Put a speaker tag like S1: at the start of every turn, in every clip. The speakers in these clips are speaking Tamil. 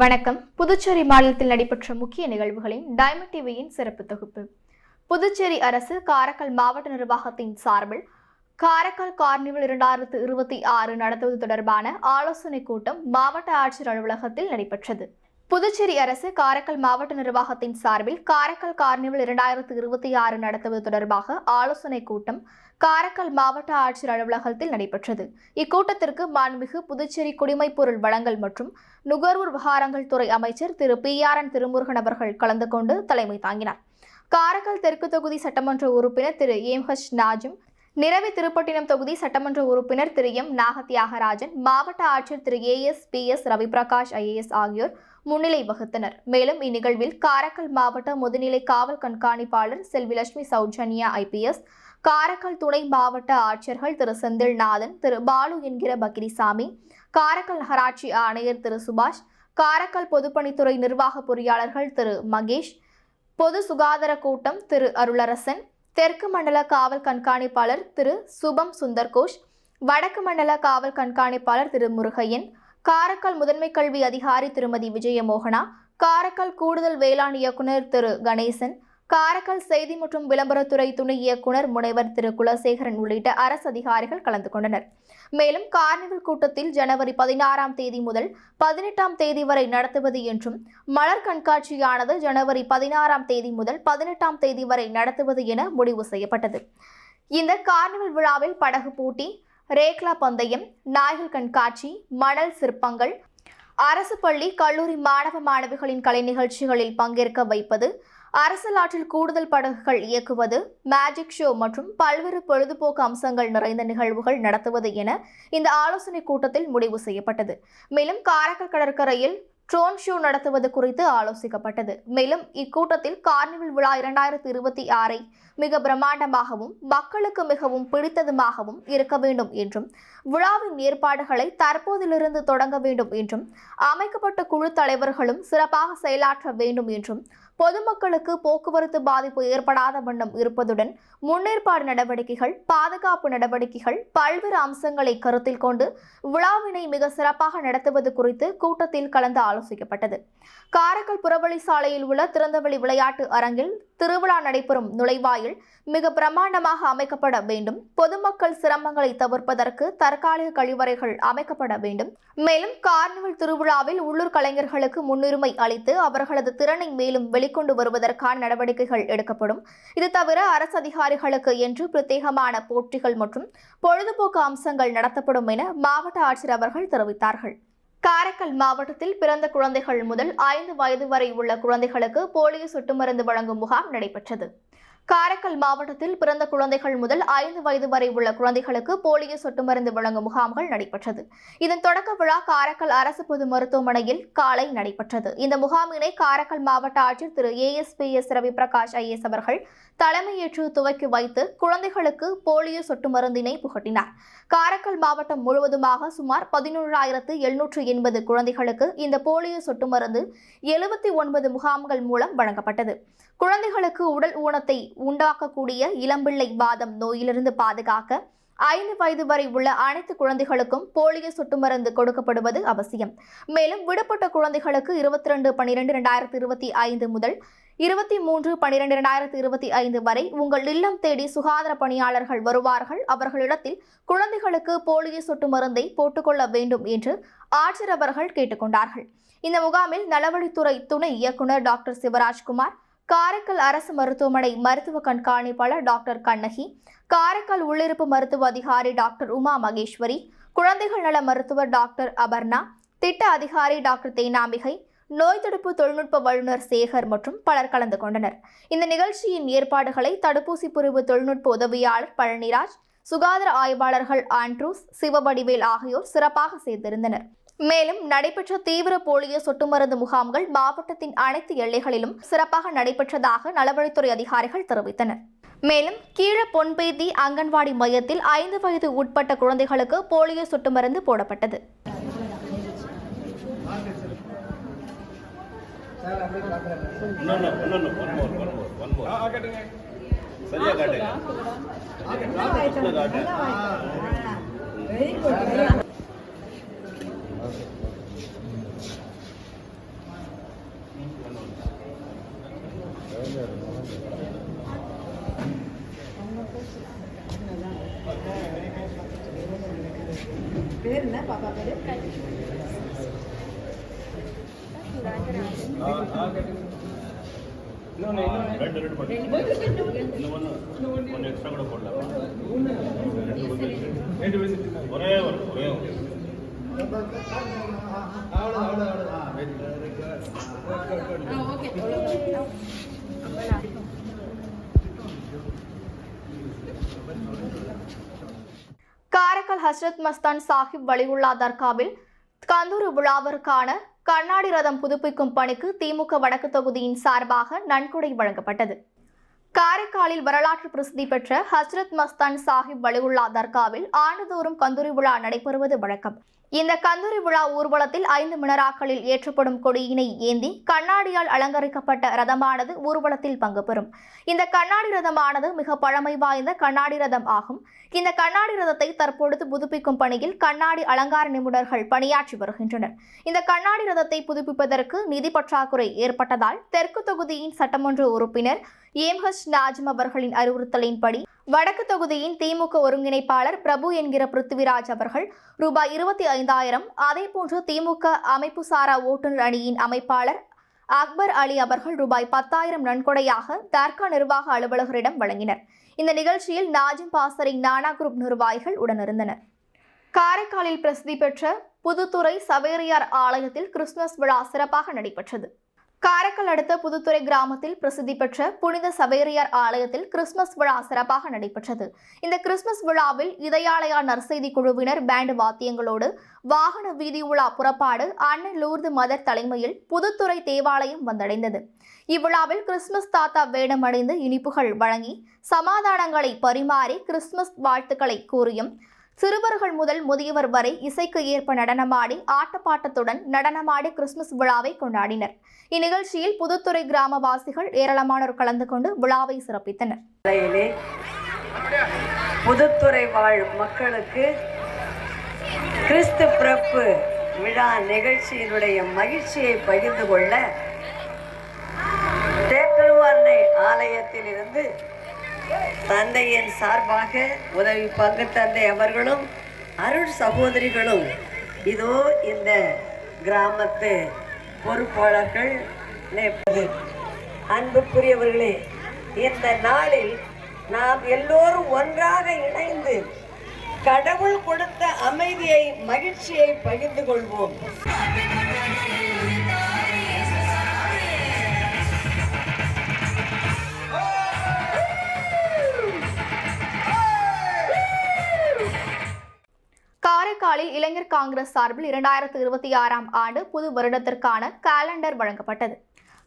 S1: வணக்கம். புதுச்சேரி மாநிலத்தில் நடைபெற்ற முக்கிய நிகழ்வுகளின் டைமண்ட் டிவியின் சிறப்பு தொகுப்பு. புதுச்சேரி அரசு காரைக்கால் மாவட்ட நிர்வாகத்தின் சார்பில் காரைக்கால் கார்னிவல் இரண்டாயிரத்து இருபத்தி ஆறு நடத்துவது தொடர்பான ஆலோசனைக் கூட்டம் மாவட்ட ஆட்சியர் அலுவலகத்தில் நடைபெற்றது. புதுச்சேரி அரசு காரைக்கால் மாவட்ட நிர்வாகத்தின் சார்பில் காரைக்கால் கார்னிவல் இரண்டாயிரத்தி இருபத்தி ஆறு நடத்துவது தொடர்பாக ஆலோசனைக் கூட்டம் காரைக்கால் மாவட்ட ஆட்சியர் அலுவலகத்தில் நடைபெற்றது. இக்கூட்டத்திற்கு மாண்புமிகு புதுச்சேரி குடிமைப் பொருள் வழங்கல் மற்றும் நுகர்வோர் விவகாரங்கள் துறை அமைச்சர் Thiru P R N Thirumurugan அவர்கள் கலந்து கொண்டு தலைமை தாங்கினார். காரைக்கால் தெற்கு தொகுதி சட்டமன்ற உறுப்பினர் திரு எம் ஹெச் நாஜும் நிரவி திருப்பட்டினம் தொகுதி சட்டமன்ற உறுப்பினர் திரு எம் நாகத்தியாகராஜன் மாவட்ட ஆட்சியர் Thiru A S P S Raviprakash IAS ஆகியோர் முன்னிலை வகுத்தனர். மேலும் இந்நிகழ்வில் காரைக்கால் மாவட்ட முதுநிலை காவல் கண்காணிப்பாளர் செல்வி லட்சுமி சௌஜன்யா ஐபிஎஸ் காரைக்கால் துணை மாவட்ட ஆட்சியர்கள் திரு செந்தில்நாதன் திரு பாலு என்கிற பக்கிரிசாமி காரைக்கால் நகராட்சி ஆணையர் திரு சுபாஷ் காரைக்கால் பொதுப்பணித்துறை நிர்வாக பொறியாளர்கள் திரு மகேஷ் பொது சுகாதார கூட்டம் திரு அருளரசன் தெற்கு மண்டல காவல் கண்காணிப்பாளர் திரு சுபம் சுந்தர்கோஷ் வடக்கு மண்டல காவல் கண்காணிப்பாளர் திரு முருகையன் காரைக்கால் முதன்மை கல்வி அதிகாரி திருமதி விஜயமோகனா காரைக்கால் கூடுதல் வேளாண் இயக்குனர் திரு கணேசன் காரைக்கால் செய்தி மற்றும் விளம்பரத்துறை துணை இயக்குனர் முனைவர் திரு. குலசேகரன் உள்ளிட்ட அரசு அதிகாரிகள் கலந்து கொண்டனர். மேலும் கார்னிவல் கூட்டத்தில் ஜனவரி பதினாறாம் தேதி முதல் பதினெட்டாம் தேதி வரை நடத்துவது என்றும் மலர் கண்காட்சியானது ஜனவரி பதினாறாம் தேதி முதல் பதினெட்டாம் தேதி வரை நடத்துவது என முடிவு செய்யப்பட்டது. இந்த கார்னிவல் விழாவில் படகு போட்டி ரேக்லா பந்தயம் நாய்கள் கண்காட்சி மணல் சிற்பங்கள் அரசு பள்ளி கல்லூரி மாணவ மாணவிகளின் கலை நிகழ்ச்சிகளில் பங்கேற்க வைப்பது அரசலாற்றில் கூடுதல் படகுகள் இயக்குவது மேஜிக் ஷோ மற்றும் பல்வேறு பொழுதுபோக்கு அம்சங்கள் நிறைந்த நிகழ்வுகள் நடத்துவது என இந்த ஆலோசனைக் கூட்டத்தில் முடிவு செய்யப்பட்டது. மேலும் காரைக்கால் கடற்கரையில் ட்ரோன் ஷோ நடத்துவது குறித்து ஆலோசிக்கப்பட்டது. மேலும் இக்கூட்டத்தில் கார்னிவல் விழா இரண்டாயிரத்தி இருபத்தி ஆறை மிக பிரம்மாண்டமாகவும் மக்களுக்கு மிகவும் பிடித்ததுமாகவும் இருக்க வேண்டும் என்றும் விழாவின் ஏற்பாடுகளை தற்போதிலிருந்து தொடங்க வேண்டும் என்றும் அமைக்கப்பட்ட குழு தலைவர்களும் சிறப்பாக செயலாற்ற வேண்டும் என்றும் பொதுமக்களுக்கு போக்குவரத்து பாதிப்பு ஏற்படாத வண்ணம் இருப்பதுடன் முன்னேற்பாடு நடவடிக்கைகள் பாதுகாப்பு நடவடிக்கைகள் பல்வேறு அம்சங்களை கருத்தில் கொண்டு விழாவினை மிக சிறப்பாக நடத்துவது குறித்து கூட்டத்தில் கலந்து ஆலோசிக்கப்பட்டது. காரைக்கால் புறவழி சாலையில் உள்ள திறந்தவெளி விளையாட்டு அரங்கில் திருவிழா நடைபெறும் நுழைவாயில் மிக பிரம்மாண்டமாக அமைக்கப்பட வேண்டும். பொதுமக்கள் சிரமங்களை தவிர்ப்பதற்கு தற்காலிக கழிவறைகள் அமைக்கப்பட வேண்டும். மேலும் கார்னிவல் திருவிழாவில் உள்ளூர் கலைஞர்களுக்கு முன்னுரிமை அளித்து அவர்களது திறனை மேலும் வெளிக்கொண்டு வருவதற்கான நடவடிக்கைகள் எடுக்கப்படும். இது தவிர அரசு அதிகாரிகளுக்கு என்று பிரத்யேகமான போட்டிகள் மற்றும் பொழுதுபோக்கு அம்சங்கள் நடத்தப்படும் என மாவட்ட ஆட்சியர் அவர்கள் தெரிவித்தார்கள். காரைக்கால் மாவட்டத்தில் பிறந்த குழந்தைகள் முதல் ஐந்து வயது வரை உள்ள குழந்தைகளுக்கு போலியோ சொட்டு மருந்து வழங்கும் முகாம் நடைபெற்றது. காரைக்கால் மாவட்டத்தில் பிறந்த குழந்தைகள் முதல் ஐந்து வயது வரை உள்ள குழந்தைகளுக்கு போலியோ சொட்டு மருந்து வழங்கும் முகாம்கள் நடைபெற்றது. இதன் தொடக்க விழா காரைக்கால் அரசு பொது மருத்துவமனையில் காலை நடைபெற்றது. இந்த முகாமினை காரைக்கால் மாவட்ட ஆட்சியர் Thiru A S P S Raviprakash IAS அவர்கள் தலைமையேற்று துவக்கி வைத்து குழந்தைகளுக்கு போலியோ சொட்டு மருந்தினை புகட்டினார். காரைக்கால் மாவட்டம் முழுவதுமாக சுமார் பதினோராயிரத்து எழுநூற்று எண்பது குழந்தைகளுக்கு இந்த போலியோ சொட்டு மருந்து எழுபத்தி ஒன்பது முகாம்கள் மூலம் வழங்கப்பட்டது. குழந்தைகளுக்கு உடல் ஊனத்தை உண்டாக்கக்கூடிய இளம்பிள்ளை வாதம் நோயிலிருந்து பாதுகாக்க ஐந்து வயது வரை உள்ள அனைத்து குழந்தைகளுக்கும் போலியோ சொட்டு மருந்து கொடுக்கப்படுவது அவசியம். மேலும் விடுபட்ட குழந்தைகளுக்கு இருபத்தி ரெண்டு பன்னிரெண்டு இரண்டாயிரத்தி இருபத்தி ஐந்து முதல் இருபத்தி மூன்று பனிரெண்டு இரண்டாயிரத்தி இருபத்தி ஐந்து வரை உங்கள் இல்லம் தேடி சுகாதார பணியாளர்கள் வருவார்கள். அவர்களிடத்தில் குழந்தைகளுக்கு போலியோ சொட்டு மருந்தை போட்டுக்கொள்ள வேண்டும் என்று ஆட்சியர் அவர்கள் கேட்டுக்கொண்டார்கள். இந்த முகாமில் நலவழித்துறை துணை இயக்குனர் டாக்டர் சிவராஜ்குமார் காரைக்கால் அரசு மருத்துவமனை மருத்துவ கண்காணிப்பாளர் டாக்டர் கண்ணகி காரைக்கால் உள்ளிருப்பு மருத்துவ அதிகாரி டாக்டர் உமா மகேஸ்வரி குழந்தைகள் நல மருத்துவர் டாக்டர் அபர்ணா திட்ட அதிகாரி டாக்டர் தேனாம்பிகை நோய் தடுப்பு தொழில்நுட்ப வல்லுநர் சேகர் மற்றும் பலர் கலந்து கொண்டனர். இந்த நிகழ்ச்சியின் ஏற்பாடுகளை தடுப்பூசி பிரிவு தொழில்நுட்ப உதவியாளர் பழனிராஜ் சுகாதார ஆய்வாளர்கள் ஆண்ட்ரூஸ் சிவவடிவேல் ஆகியோர் சிறப்பாக செய்திருந்தனர் மேலும் நடைபெற்ற தீவிர போலியோ சொட்டு மருந்து முகாம்கள் மாவட்டத்தின் அனைத்து எல்லைகளிலும் சிறப்பாக நடைபெற்றதாக நலவழித்துறை அதிகாரிகள் தெரிவித்தனர். மேலும் கீழ பொன்பேதி அங்கன்வாடி மையத்தில் ஐந்து வயது உட்பட்ட குழந்தைகளுக்கு போலியோ சொட்டு மருந்து போடப்பட்டது.
S2: No, no, no, no, one more, one more, one more.
S3: Ah, okay,
S2: okay. Sanjay Gade. Sanjay Gade. Very good. பேர் என்ன Papa பேரு கொஞ்சம் எக்ஸ்ட்ரா
S1: காரைக்கால் ஹஸ்ரத் மஸ்தான் சாஹிப் வலிவுல்லா தர்காவில் கந்தூர் விழாவிற்கான கண்ணாடி ரதம் புதுப்பிக்கும் பணிக்கு திமுக வடக்கு தொகுதியின் சார்பாக நன்கொடை வழங்கப்பட்டது. காரைக்காலில் வரலாற்று பிரசித்தி பெற்ற ஹஸ்ரத் மஸ்தான் சாஹிப் வலிவுல்லா தர்காவில் ஆண்டுதோறும் கந்தூரி விழா நடைபெறுவது வழக்கம். இந்த கந்தூரி விழா ஊர்வலத்தில் ஐந்து மினராக்களில் ஏற்றப்படும் கொடியினை ஏந்தி கண்ணாடியால் அலங்கரிக்கப்பட்ட ரதமானது ஊர்வலத்தில் பங்கு பெறும். இந்த கண்ணாடி ரதமானது மிக பழமை வாய்ந்த கண்ணாடி ரதம் ஆகும். இந்த கண்ணாடி ரதத்தை தற்பொழுது புதுப்பிக்கும் பணியில் கண்ணாடி அலங்கார நிபுணர்கள் பணியாற்றி வருகின்றனர். இந்த கண்ணாடி ரதத்தை புதுப்பிப்பதற்கு நிதி பற்றாக்குறை ஏற்பட்டதால் தெற்கு தொகுதியின் சட்டமன்ற உறுப்பினர் ஏம்ஹெச் நாஜிம் அவர்களின் அறிவுறுத்தலின்படி வடக்கு தொகுதியின் திமுக ஒருங்கிணைப்பாளர் பிரபு என்கிற பிருத்திவிராஜ் அவர்கள் ரூபாய் இருபத்தி ஐந்தாயிரம் அதேபோன்று திமுக அமைப்பு சாரா ஓட்டுநர் அணியின் அமைப்பாளர் அக்பர் அலி அவர்கள் ரூபாய் பத்தாயிரம் நன்கொடையாக தர்கா நிர்வாக அலுவலகரிடம் வழங்கினர். இந்த நிகழ்ச்சியில் நாஜிம் பாசரின் நானா குரூப் நிர்வாகிகள் உடனிருந்தனர். காரைக்காலில் பிரசித்தி பெற்ற புதுத்துறை சவேரியார் ஆலயத்தில் கிறிஸ்துமஸ் விழா சிறப்பாக நடைபெற்றது. காரைக்கால் அடுத்த புதுத்துறை கிராமத்தில் பிரசித்தி பெற்ற புனித சவேரியார் ஆலயத்தில் கிறிஸ்துமஸ் விழா சிறப்பாக நடைபெற்றது. இந்த கிறிஸ்துமஸ் விழாவில் இதயாலயா நற்செய்தி குழுவினர் பேண்டு வாத்தியங்களோடு வாகன வீதி உலா புறப்பாடு அன்னை லூர்து மதர் தலைமையில் புதுத்துறை தேவாலயம் வந்தடைந்தது. இவ்விழாவில் கிறிஸ்துமஸ் தாத்தா வேடமடைந்து இனிப்புகள் வழங்கி சமாதானங்களை பரிமாறி கிறிஸ்துமஸ் வாழ்த்துக்களை கூறியும் சிறுவர்கள் முதல் முதியவர் வரை இசைக்கு ஏற்ப நடனமாடி ஆட்டப்பாட்டத்துடன் நடனமாடி கிறிஸ்துமஸ் விழாவை கொண்டாடினர். இந்நிகழ்ச்சியில் புதுத்துறை கிராமவாசிகள் ஏராளமானோர் கலந்து கொண்டு விழாவை சிறப்பித்தனர்.
S4: புதுத்துறை வாழ் மக்களுக்கு கிறிஸ்து பிறப்பு விழா நிகழ்ச்சியினுடைய மகிழ்ச்சியை பகிர்ந்து கொள்ள தேக்கருவார்னை ஆலயத்தில் இருந்து தந்தையின் சார்பாக உதவி பங்கு தந்தை அவர்களும் அருள் சகோதரிகளும் இதோ இந்த கிராமத்து பொறுப்பாளர்கள் அன்புக்குரியவர்களே இந்த நாளில் நாம் எல்லோரும் ஒன்றாக இணைந்து கடவுள் கொடுத்த அமைதியை மகிழ்ச்சியை பகிர்ந்து கொள்வோம்.
S1: காரைக்காலில் இளைஞர் காங்கிரஸ் சார்பில் இரண்டாயிரத்து இருபத்தி ஆறாம் ஆண்டு புது வருடத்திற்கான காலண்டர் வழங்கப்பட்டது.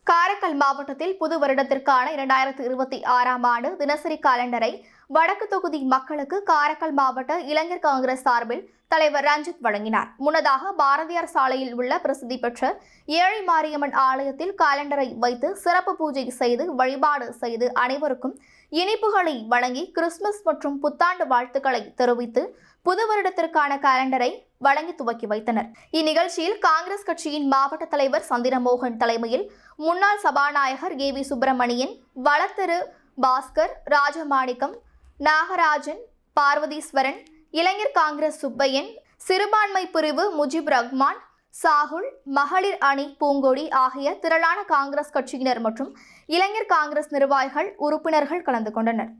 S1: காரைக்கால் மாவட்டத்தில் புது வருடத்திற்கான இரண்டாயிரத்து இருபத்தி ஆறாம் ஆண்டு தினசரி காலண்டரை வடக்கு தொகுதி மக்களுக்கு காரைக்கால் மாவட்ட இளைஞர் காங்கிரஸ் சார்பில் தலைவர் ரஞ்சித் வழங்கினார். முன்னதாக பாரதியார் சாலையில் உள்ள பிரசித்தி பெற்ற ஏழை மாரியம்மன் ஆலயத்தில் காலண்டரை வைத்து சிறப்பு பூஜை செய்து வழிபாடு செய்து அனைவருக்கும் இனிப்புகளை வழங்கி கிறிஸ்துமஸ் மற்றும் புத்தாண்டு வாழ்த்துக்களை தெரிவித்து புது வருடத்திற்கான காலண்டரை வழங்கி துவக்கி வைத்தனர். இந்நிகழ்ச்சியில் காங்கிரஸ் கட்சியின் மாவட்ட தலைவர் சந்திரமோகன் தலைமையில் முன்னாள் சபாநாயகர் ஏ வி சுப்பிரமணியன் வளத்திரு பாஸ்கர் ராஜமாணிக்கம் நாகராஜன் பார்வதீஸ்வரன் இளைஞர் காங்கிரஸ் சுப்பையன் சிறுபான்மை பிரிவு முஜிப் ரஹ்மான் சாகுல் மகளிர் அணி பூங்கொடி ஆகிய திரளான காங்கிரஸ் கட்சியினர் மற்றும் இளைஞர் காங்கிரஸ் நிர்வாகிகள் உறுப்பினர்கள் கலந்து கொண்டனர்.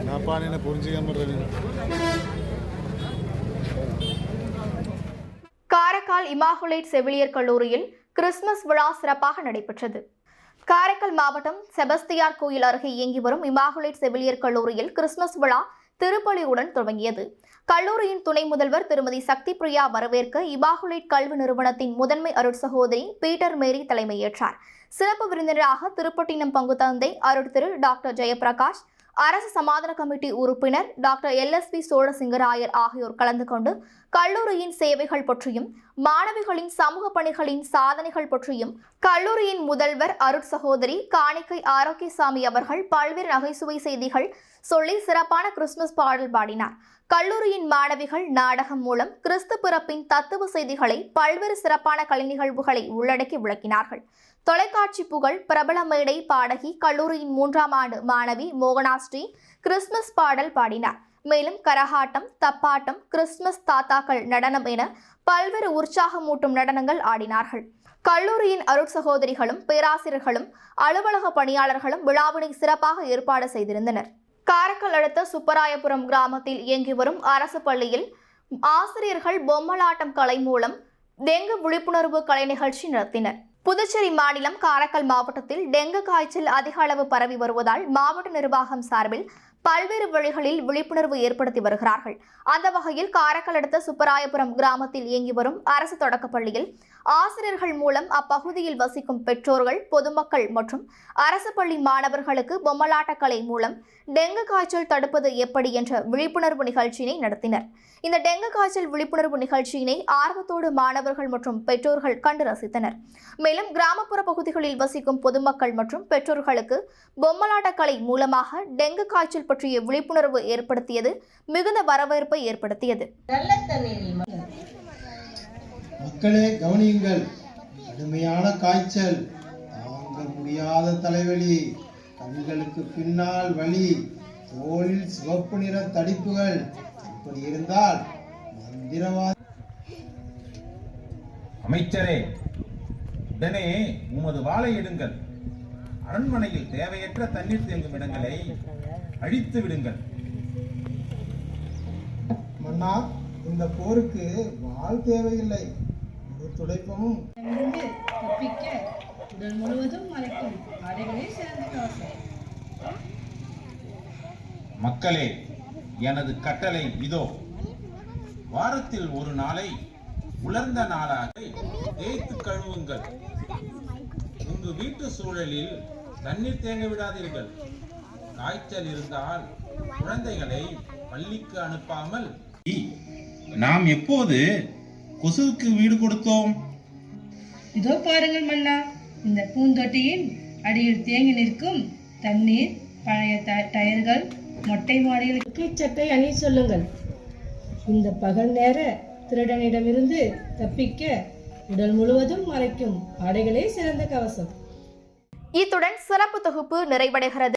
S5: என்னப்பா என்ன புரிஞ்சுக்காம
S1: காரைக்கால் இமாகுலேட் செவிலியர் கல்லூரியில் கிறிஸ்துமஸ் விழா சிறப்பாக நடைபெற்றது. காரைக்கால் மாவட்டம் செபஸ்தியார் கோயில் அருகே இயங்கி வரும் இமாகுலேட் செவிலியர் கல்லூரியில் கிறிஸ்துமஸ் விழா திருப்பலியுடன் துவங்கியது. கல்லூரியின் துணை முதல்வர் திருமதி சக்தி பிரியா வரவேற்க இபாகுலேட் கல்வி நிறுவனத்தின் முதன்மை அருட்சகோதரி பீட்டர் மேரி தலைமையேற்றார். சிறப்பு விருந்தினராக திருப்பட்டினம் பங்கு தந்தை அருட்திரு டாக்டர் ஜெயபிரகாஷ் அரசு சமாதான கமிட்டி உறுப்பினர் டாக்டர் எல்எஸ்பி சோழசிங்கராயர் ஆகியோர் கலந்து கொண்டு கல்லூரியின் சேவைகள் பற்றியும் மாணவிகளின் சமூக பணிகளின் சாதனைகள் பற்றியும் கல்லூரியின் முதல்வர் அருட் சகோதரி காணிக்கை ஆரோக்கியசாமி அவர்கள் பல்வேறு நகைச்சுவை செய்திகள் சொல்லி சிறப்பான கிறிஸ்துமஸ் பாடல் பாடினார். கல்லூரியின் மாணவிகள் நாடகம் மூலம் கிறிஸ்து பிறப்பின் தத்துவ செய்திகளை பல்வேறு சிறப்பான கலை நிகழ்வுகளை உள்ளடக்கி விளக்கினார்கள். தொலைக்காட்சி புகழ் பிரபல மேடை பாடகி கல்லூரியின் மூன்றாம் ஆண்டு மாணவி மோகனாஸ்ரீ கிறிஸ்துமஸ் பாடல் பாடினார். மேலும் கரகாட்டம் தப்பாட்டம் கிறிஸ்துமஸ் தாத்தாக்கள் நடனம் என பல்வேறு உற்சாகமூட்டும் நடனங்கள் ஆடினார்கள். கல்லூரியின் அருட் சகோதரிகளும் பேராசிரியர்களும் அலுவலக பணியாளர்களும் விழாவினை சிறப்பாக ஏற்பாடு செய்திருந்தனர். காரைக்கால் அடுத்த சுப்பராயபுரம் கிராமத்தில் இயங்கி வரும் அரசு பள்ளியில் ஆசிரியர்கள் பொம்மலாட்டம் கலை மூலம் டெங்கு விழிப்புணர்வு கலை நிகழ்ச்சி நடத்தினர். புதுச்சேரி மாநிலம் காரைக்கால் மாவட்டத்தில் டெங்கு காய்ச்சல் அதிக அளவு பரவி வருவதால் மாவட்ட நிர்வாகம் சார்பில் பல்வேறு வழிகளில் விழிப்புணர்வு ஏற்படுத்தி வருகிறார்கள். அந்த வகையில் காரைக்கால் அடுத்த சுப்பராயபுரம் கிராமத்தில் இயங்கி வரும் அரசு தொடக்கப் பள்ளியில் ஆசிரியர்கள் மூலம் அப்பகுதியில் வசிக்கும் பெற்றோர்கள் பொதுமக்கள் மற்றும் அரசு பள்ளி மாணவர்களுக்கு பொம்மலாட்டக்கலை மூலம் டெங்கு காய்ச்சல் தடுப்பது எப்படி என்ற விழிப்புணர்வு நிகழ்ச்சியினை நடத்தினர். இந்த டெங்கு காய்ச்சல் விழிப்புணர்வு நிகழ்ச்சியினை ஆர்வத்தோடு மாணவர்கள் மற்றும் பெற்றோர்கள் கண்டு ரசித்தனர். மேலும் கிராமப்புற பகுதிகளில் வசிக்கும் பொதுமக்கள் மற்றும் பெற்றோர்களுக்கு பொம்மலாட்டக்கலை மூலமாக டெங்கு காய்ச்சல் பற்றிய விழிப்புணர்வு ஏற்படுத்தியது மிகுந்த வரவேற்பை ஏற்படுத்தியது.
S3: மக்களே கவனியுங்கள். கடுமையான காய்ச்சல். தாங்க முடியாத தலைவலி. கண்களுக்கு பின்னால் வலி. தோலில் சிவப்பு நிற தடிப்புகள். இப்படி இருந்தால் மந்திரவாதி
S6: அமைச்சரே உடனே உமது வாளை எடுங்கள் அரண்மனையில் தேவையற்ற தண்ணீர் தேங்கும் இடங்களை அழித்து விடுங்கள்.
S3: மன்னா இந்த போருக்கு வாள் தேவையில்லை. ஒரு துடைப்பமும்.
S7: இருந்து தப்பிக்க உடல் முழுவதும் மறைக்கும் ஆடைகளே சிறந்த கவசம்
S6: மக்களே எனது கட்டளை இதோ. வாரத்தில் ஒரு நாளை உலர்ந்த நாளாக தேய்த்து கழுவுங்கள். உங்கள் வீட்டு சூழலில் தண்ணீர் தேங்க விடாதீர்கள். காய்ச்சல் இருந்தால் குழந்தைகளை பள்ளிக்கு அனுப்பாமல். நாம் எப்போது கொசுவுக்கு வீடு கொடுத்தோம்.
S7: இதோ பாருங்கள் மன்னா இந்த பூந்தொட்டியின் அடியில் தேங்கி நிற்கும் தண்ணீர் பழைய ட- டயர்கள் மொட்டை மாடிகளுக்கு சட்டை அணி சொல்லுங்கள். இந்த பகல் நேர திருடனிடமிருந்து தப்பிக்க உடல் முழுவதும் மறைக்கும் ஆடைகளே சிறந்த கவசம்.
S1: இத்துடன் சிறப்பு தொகுப்பு நிறைவடைகிறது.